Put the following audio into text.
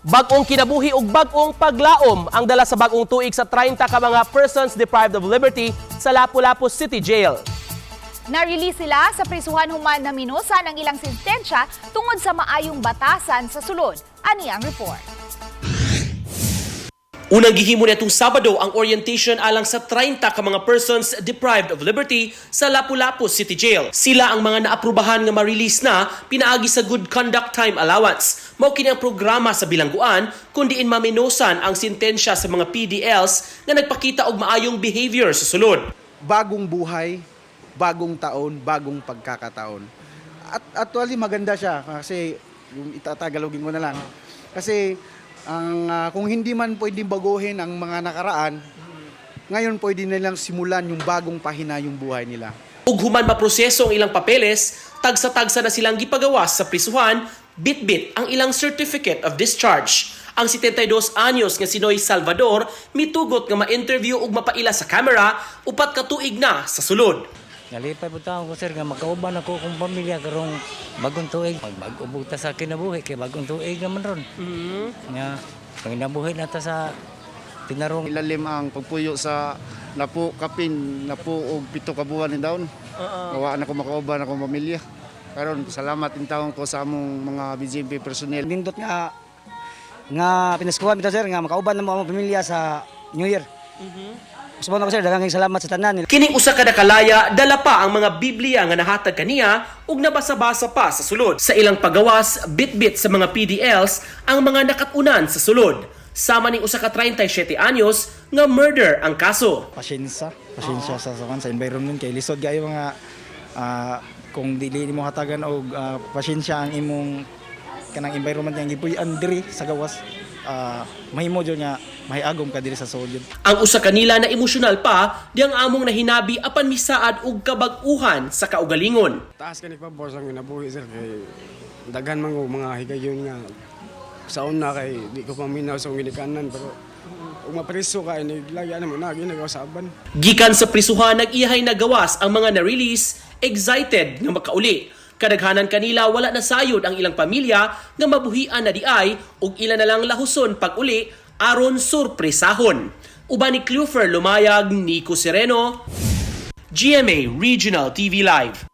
Bagong kinabuhi ug bagong paglaom ang dala sa bagong tuig sa 30 ka mga persons deprived of liberty sa Lapu-Lapu City Jail. Na-release sila sa prisuhan human na minusan ang ilang sentensya tungod sa maayong batasan sa sulod. Ani ang report. Unang gihimo nitong Sabado ang orientation alang sa 30 ka mga persons deprived of liberty sa Lapu-Lapu City Jail. Sila ang mga naaprubahan nga ma-release na pinaagi sa Good Conduct Time Allowance. Mao kini ang programa sa bilangguan kundi in maminosan ang sintensya sa mga PDLs nga nagpakita og maayong behavior sa sulod. bagong buhay, bagong taon, bagong pagkakataon. At actually maganda siya kasi yung itatagalogin ko na lang. Kasi ang ah, kung hindi man pwedeng baguhin ang mga nakaraan, ngayon pwede nilang simulan yung bagong pahina yung buhay nila. Ug human maproseso ang ilang papeles, tagsa-tagsa na silang gipagawas sa prisuhan, bit-bit ang ilang certificate of discharge. Ang 72 anyos nga si Noy Salvador mitugot nga ma-interview ug mapaila sa camera upat ka tuig na sa sulod. Nalipay po taon ko sir nga makauban ako kong pamilya karong bagong tuig. Mag-ubog ta sa kinabuhi kay bagong tuig naman ron. Nga panginabuhi na ta sa pinarong Ilalim ang pagpuyo sa napo kapin, napo og pito ka buwan ni daon. Gawa na ko makauban akong pamilya. Karon salamat in taon ko sa among mga BJP personnel. Nindot nga nga pinaskuhan bitaw sir nga makauban na mo ang pamilya sa New Year. Gusto na ko sir daghang salamat sa tanan. Kining usa ka nakalaya dala pa ang mga Biblia nga nahatag kaniya ug nabasa-basa pa sa sulod. Sa ilang pagawas, bit-bit sa mga PDLs ang mga nakatunan sa sulod. Sama ning usa ka 37 anyos nga murder ang kaso. pasensya, pasensya sa sa, sa environment kay lisod gayo mga ah, kung dili nimo hatagan og ah, pasensya ang imong kanang environment nga gipuy-an diri sa gawas ah, mahimo jud nga mahiagom ka diri sa sulod Ang usa kanila na emosyonal pa, di ang among nahinabi apan misaad og kabag-uhan sa kaugalingon. taas ka ni pabor sa nabuhi sir kay daghan man mga higayon nga sa una kay di ko paminaw sa ginikanan pero kung mapreso ka ini lagi ano mo na ginagawasaban Gikan sa prisuhan nag-ihay na gawas ang mga na-release, excited nga makauli. Kadaghanan kanila wala na sayod ang ilang pamilya nga mabuhian na di ay ug ila na lang lahuson pag uli aron surpresahon. Uban ni Clufer Lumayag, Nico Sereno, GMA Regional TV Live.